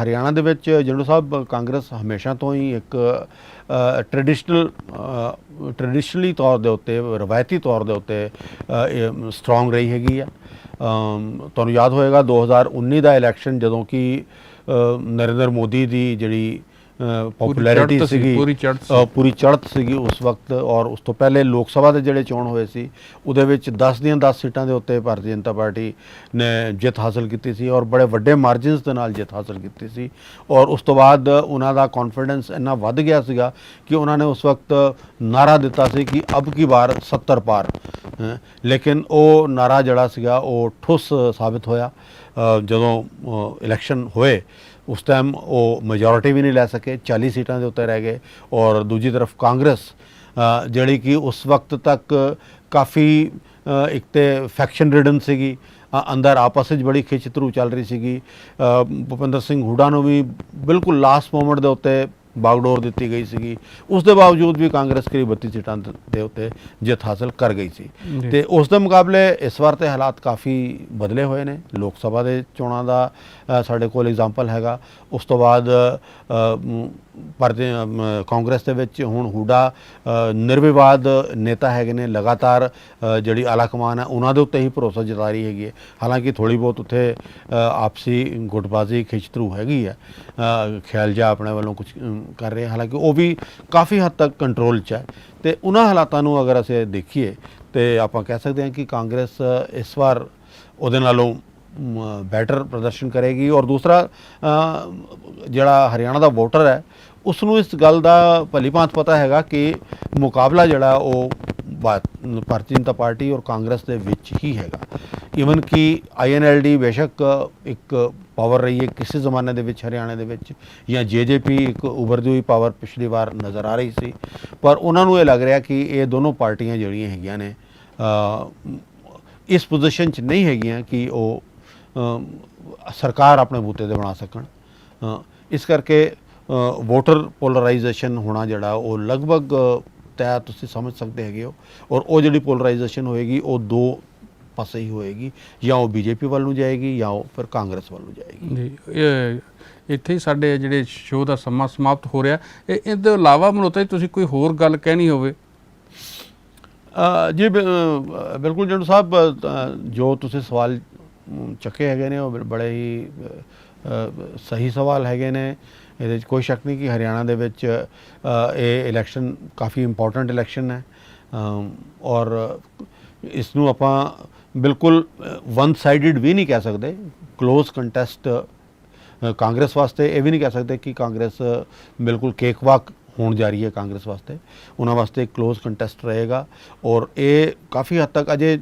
ਹਰਿਆਣਾ ਦੇ ਵਿੱਚ ਜੰਡੂ ਸਾਹਿਬ, ਕਾਂਗਰਸ ਹਮੇਸ਼ਾ ਤੋਂ ਹੀ ਇੱਕ ਟ੍ਰੈਡੀਸ਼ਨਲ ਟ੍ਰੈਡੀਸ਼ਨਲੀ ਤੌਰ ਦੇ ਉੱਤੇ, ਰਵਾਇਤੀ ਤੌਰ ਦੇ ਉੱਤੇ ਸਟਰੋਂਗ ਰਹੀ ਹੈਗੀ ਆ। ਤੁਹਾਨੂੰ ਯਾਦ ਹੋਏਗਾ 2019 ਦਾ ਇਲੈਕਸ਼ਨ ਜਦੋਂ ਕਿ ਨਰਿੰਦਰ ਮੋਦੀ ਦੀ ਜਿਹੜੀ ਪਪੂਲੈਰਿਟੀ ਸੀਗੀ ਪੂਰੀ ਚੜ੍ਹਤ ਸੀਗੀ ਉਸ ਵਕਤ ਔਰ ਉਸ ਤੋਂ ਪਹਿਲੇ ਲੋਕ ਸਭਾ ਦੇ ਜਿਹੜੇ ਚੋਣ ਹੋਏ ਸੀ ਉਹਦੇ ਵਿੱਚ 10 ਦੀਆਂ 10 ਸੀਟਾਂ ਦੇ ਉੱਤੇ ਭਾਰਤੀ ਜਨਤਾ ਪਾਰਟੀ ਨੇ ਜਿੱਤ ਹਾਸਲ ਕੀਤੀ ਸੀ ਔਰ ਬੜੇ ਵੱਡੇ ਮਾਰਜਨਸ ਦੇ ਨਾਲ ਜਿੱਤ ਹਾਸਲ ਕੀਤੀ ਸੀ ਔਰ ਉਸ ਤੋਂ ਬਾਅਦ ਉਹਨਾਂ ਦਾ ਕੌਨਫੀਡੈਂਸ ਇੰਨਾ ਵੱਧ ਗਿਆ ਸੀਗਾ ਕਿ ਉਹਨਾਂ ਨੇ ਉਸ ਵਕਤ ਨਾਰਾ ਦਿੱਤਾ ਸੀ ਕਿ ਅਬ ਕੀ ਵਾਰ 70 ਪਾਰ। ਲੇਕਿਨ ਉਹ ਨਾਰਾ ਜਿਹੜਾ ਸੀਗਾ ਉਹ ਠੁੱਸ ਸਾਬਿਤ ਹੋਇਆ ਜਦੋਂ ਇਲੈਕਸ਼ਨ ਹੋਏ ਉਸ ਟਾਈਮ ਉਹ ਮੈਜੋਰਿਟੀ ਵੀ ਨਹੀਂ ਲੈ ਸਕੇ 40 ਸੀਟਾਂ ਦੇ ਉੱਤੇ ਰਹਿ ਗਏ ਔਰ ਦੂਜੀ ਤਰਫ ਕਾਂਗਰਸ ਜਿਹੜੀ ਕਿ ਉਸ ਵਕਤ ਤੱਕ ਕਾਫੀ ਇੱਕ ਤੇ ਫੈਕਸ਼ਨ ਰਿਡਨ ਸੀਗੀ ਅੰਦਰ ਆਪਸ ਵਿੱਚ ਬੜੀ ਖਿੱਚ ਧਰੂ ਚੱਲ ਰਹੀ ਸੀਗੀ ਭੁਪਿੰਦਰ ਸਿੰਘ ਹੁੱਡਾ ਨੂੰ ਵੀ ਬਿਲਕੁਲ ਲਾਸਟ ਮੋਮੈਂਟ ਦੇ ਉੱਤੇ ਬਾਗਡੋਰ ਦਿੱਤੀ ਗਈ ਸੀਗੀ। ਉਸ ਦੇ ਬਾਵਜੂਦ ਵੀ ਕਾਂਗਰਸ ਕਰੀਬ 32 ਸੀਟਾਂ ਦੇ- ਉੱਤੇ ਜਿੱਤ ਹਾਸਲ ਕਰ ਗਈ ਸੀ। ਤੇ ਉਸ ਦੇ ਮੁਕਾਬਲੇ ਇਸ ਵਾਰ ਤੇ ਹਾਲਾਤ ਕਾਫੀ ਬਦਲੇ ਹੋਏ ਨੇ। ਲੋਕ ਸਭਾ ਦੇ ਚੋਣਾਂ ਦਾ ਸਾਡੇ ਕੋਲ ਐਗਜ਼ਾਮਪਲ ਹੈਗਾ। ਉਸ ਤੋਂ ਬਾਅਦ ਪਰ ਕਾਂਗਰਸ ਦੇ ਵਿੱਚ ਹੁਣ ਹੂਡਾ ਨਿਰਵਿਵਾਦ ਨੇਤਾ ਹੈਗੇ ਨੇ, ਲਗਾਤਾਰ ਜਿਹੜੀ ਆਲਾ ਕਮਾਨ ਹੈ, ਉਹਨਾਂ ਦੇ ਉੱਤੇ ਹੀ ਭਰੋਸਾ ਜਤਾ ਰਹੀ ਹੈਗੀ ਹੈ। ਹਾਲਾਂਕਿ ਥੋੜੀ ਬਹੁਤ ਉੱਥੇ ਆਪਸੀ ਗੁੱਟਬਾਜ਼ੀ ਖਿੱਚਤਰੂ ਹੈਗੀ ਹੈ। ਖਿਆਲ ਜਾ ਆਪਣੇ ਵੱਲੋਂ ਕੁਝ ਕਰ ਰਹੇ ਹਾਲਾਂਕਿ ਉਹ ਵੀ ਕਾਫੀ ਹੱਦ ਤੱਕ ਕੰਟਰੋਲ 'ਚ ਹੈ। ਤੇ ਉਹਨਾਂ ਹਾਲਾਤਾਂ ਨੂੰ ਅਗਰ ਅਸੀਂ ਦੇਖੀਏ, ਤੇ ਆਪਾਂ ਕਹਿ ਸਕਦੇ ਹਾਂ ਕਿ ਕਾਂਗਰਸ ਇਸ ਵਾਰ ਉਹਦੇ ਨਾਲੋਂ ਬੈਟਰ ਪ੍ਰਦਰਸ਼ਨ ਕਰੇਗੀ ਔਰ ਦੂਸਰਾ ਜਿਹੜਾ ਹਰਿਆਣਾ ਦਾ ਵੋਟਰ ਹੈ ਉਸ ਨੂੰ ਇਸ ਗੱਲ ਦਾ ਭਲੀਭਾਂਤ ਪਤਾ ਹੈਗਾ ਕਿ ਮੁਕਾਬਲਾ ਜਿਹੜਾ ਉਹ ਭਾ- ਭਾਰਤੀ ਜਨਤਾ ਪਾਰਟੀ ਔਰ ਕਾਂਗਰਸ ਦੇ ਵਿੱਚ ਹੀ ਹੈਗਾ। ਈਵਨ ਕਿ ਆਈਐਨਐਲਡੀ ਬੇਸ਼ੱਕ ਇੱਕ ਪਾਵਰ ਰਹੀ ਹੈ ਕਿਸੇ ਜ਼ਮਾਨੇ ਦੇ ਵਿੱਚ, ਹਰਿਆਣਾ ਦੇ ਵਿੱਚ, ਜਾਂ ਜੇਜੇਪੀ ਇੱਕ ਉਭਰਦੀ ਹੋਈ ਪਾਵਰ ਪਿਛਲੀ ਵਾਰ ਨਜ਼ਰ ਆ ਰਹੀ ਸੀ। ਪਰ ਉਹਨਾਂ ਨੂੰ ਇਹ ਲੱਗ ਰਿਹਾ ਕਿ ਇਹ ਦੋਨੋਂ ਪਾਰਟੀਆਂ ਜਿਹੜੀਆਂ ਹੈਗੀਆਂ ਨੇ ਇਸ ਪੋਜੀਸ਼ਨ 'ਚ ਨਹੀਂ ਹੈਗੀਆਂ ਕਿ ਉਹ ਸਰਕਾਰ ਆਪਣੇ ਬੂਤੇ ਤੇ ਬਣਾ ਸਕਣ। ਇਸ ਕਰਕੇ ਵੋਟਰ ਪੋਲਰਾਈਜੇਸ਼ਨ ਹੋਣਾ ਜਿਹੜਾ ਉਹ ਲਗਭਗ ਤੈਅ ਤੁਸੀਂ ਸਮਝ ਸਕਦੇ ਹੈਗੇ ਹੋ। ਔਰ ਉਹ ਜਿਹੜੀ ਪੋਲਰਾਈਜੇਸ਼ਨ ਹੋਏਗੀ ਉਹ ਦੋ ਪਾਸੇ ਹੀ ਹੋਏਗੀ। ਜਾਂ ਉਹ ਬੀਜੇਪੀ ਵੱਲ ਨੂੰ ਜਾਏਗੀ ਜਾਂ ਉਹ ਫਿਰ ਕਾਂਗਰਸ ਵੱਲ ਨੂੰ ਜਾਏਗੀ। ਜੀ ਇੱਥੇ ਹੀ ਸਾਡੇ ਜਿਹੜੇ ਸ਼ੋਅ ਦਾ ਸਮਾਂ ਸਮਾਪਤ ਹੋ ਰਿਹਾ। ਇਹ ਇਹਦੇ ਤੋਂ ਇਲਾਵਾ ਮਨੋਤਾ ਜੀ ਤੁਸੀਂ ਕੋਈ ਹੋਰ ਗੱਲ ਕਹਿਣੀ ਹੋਵੇ? ਜੀ ਬਿਲਕੁਲ ਜੰਡੂ ਸਾਹਿਬ ਜੋ ਤੁਸੀਂ ਸਵਾਲ ਚੱਕੇ ਹੈਗੇ ਨੇ, ਉਹ ਬੜੇ ਹੀ ਸਹੀ ਸਵਾਲ ਹੈਗੇ ਨੇ। ਇਹਦੇ ਵਿੱਚ ਕੋਈ ਸ਼ੱਕ ਨਹੀਂ ਕਿ ਹਰਿਆਣਾ ਦੇ ਵਿੱਚ ਇਹ ਇਲੈਕਸ਼ਨ ਕਾਫੀ ਇੰਪੋਰਟੈਂਟ ਇਲੈਕਸ਼ਨ ਹੈ। ਔਰ ਇਸ ਨੂੰ ਆਪਾਂ ਬਿਲਕੁਲ ਵਨ ਸਾਈਡਡ ਵੀ ਨਹੀਂ ਕਹਿ ਸਕਦੇ। ਕਲੋਜ਼ ਕੰਟੈਸਟ ਕਾਂਗਰਸ ਵਾਸਤੇ ਇਹ ਵੀ ਨਹੀਂ ਕਹਿ ਸਕਦੇ ਕਿ ਕਾਂਗਰਸ ਬਿਲਕੁਲ ਕੇਕ ਵਾਕ ਹੋਣ ਜਾ ਰਹੀ ਹੈ ਕਾਂਗਰਸ ਵਾਸਤੇ। ਉਹਨਾਂ ਵਾਸਤੇ ਇੱਕ ਕਲੋਜ਼ ਕੰਟੈਸਟ ਰਹੇਗਾ ਔਰ ਇਹ ਕਾਫੀ ਹੱਦ ਤੱਕ ਅਜੇ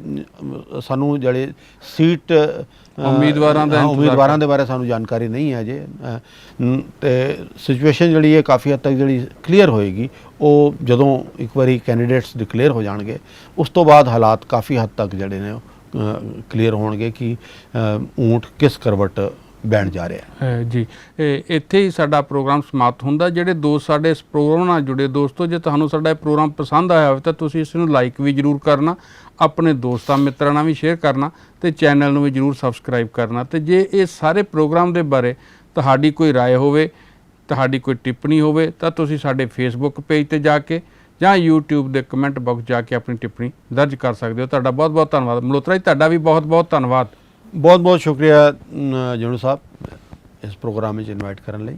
ਸਾਨੂੰ ਜਿਹੜੇ ਸੀਟ ਉਮੀਦਵਾਰਾਂ ਦਾ ਉਮੀਦਵਾਰਾਂ ਦੇ ਬਾਰੇ ਸਾਨੂੰ ਜਾਣਕਾਰੀ ਨਹੀਂ ਹੈ ਅਜੇ ਤੇ ਸਿਚੁਏਸ਼ਨ ਜਿਹੜੀ ਹੈ ਕਾਫੀ ਹੱਦ ਤੱਕ ਜਿਹੜੀ ਕਲੀਅਰ ਹੋਏਗੀ ਉਹ ਜਦੋਂ ਇੱਕ ਵਾਰੀ ਕੈਂਡੀਡੇਟਸ ਡਿਕਲੇਅਰ ਹੋ ਜਾਣਗੇ ਉਸ ਤੋਂ ਬਾਅਦ ਹਾਲਾਤ ਕਾਫੀ ਹੱਦ ਤੱਕ ਜਿਹੜੇ ਨੇ ਕਲੀਅਰ ਹੋਣਗੇ ਕਿ ਊਂਟ ਕਿਸ ਕਰਵਟ ਬੈਣ ਜਾ ਰਿਹਾ ਹੈ ਅਹ ਜੀ ਇਹ ਇੱਥੇ ਹੀ ਸਾਡਾ ਪ੍ਰੋਗਰਾਮ ਸਮਾਪਤ ਹੁੰਦਾ ਜਿਹੜੇ ਦੋਸਤ ਸਾਡੇ ਇਸ ਪ੍ਰੋਗਰਾਮ ਨਾਲ ਜੁੜੇ ਦੋਸਤੋ ਜੇ ਤੁਹਾਨੂੰ ਸਾਡਾ ਇਹ ਪ੍ਰੋਗਰਾਮ ਪਸੰਦ ਆਇਆ ਹੋਵੇ ਤਾਂ ਤੁਸੀਂ ਇਸ ਨੂੰ ਲਾਈਕ ਵੀ ਜਰੂਰ ਕਰਨਾ ਆਪਣੇ ਦੋਸਤਾਂ ਮਿੱਤਰਾਂ ਨਾਲ ਵੀ ਸ਼ੇਅਰ ਕਰਨਾ ਤੇ ਚੈਨਲ ਨੂੰ ਵੀ ਜਰੂਰ ਸਬਸਕ੍ਰਾਈਬ ਕਰਨਾ ਤੇ ਜੇ ਇਹ ਸਾਰੇ ਪ੍ਰੋਗਰਾਮ ਦੇ ਬਾਰੇ ਤੁਹਾਡੀ ਕੋਈ رائے ਹੋਵੇ ਤੁਹਾਡੀ ਕੋਈ ਟਿੱਪਣੀ ਹੋਵੇ ਤਾਂ ਤੁਸੀਂ ਸਾਡੇ ਫੇਸਬੁੱਕ ਪੇਜ ਤੇ ਜਾ ਕੇ ਜਾਂ YouTube ਦੇ ਕਮੈਂਟ ਬਾਕਸ ਜਾ ਕੇ ਆਪਣੀ ਟਿੱਪਣੀ ਦਰਜ ਕਰ ਸਕਦੇ ਹੋ ਤੁਹਾਡਾ ਬਹੁਤ ਬਹੁਤ ਧੰਨਵਾਦ ਮਲੋਤਰਾ ਜੀ ਤੁਹਾਡਾ ਵੀ ਬਹੁਤ ਬਹੁਤ ਧੰਨਵਾਦ ਬਹੁਤ ਬਹੁਤ ਸ਼ੁਕਰੀਆ ਅ, ਸਾਹਿਬ ਇਸ ਪ੍ਰੋਗਰਾਮ ਵਿੱਚ ਇਨਵਾਈਟ ਕਰਨ ਲਈ।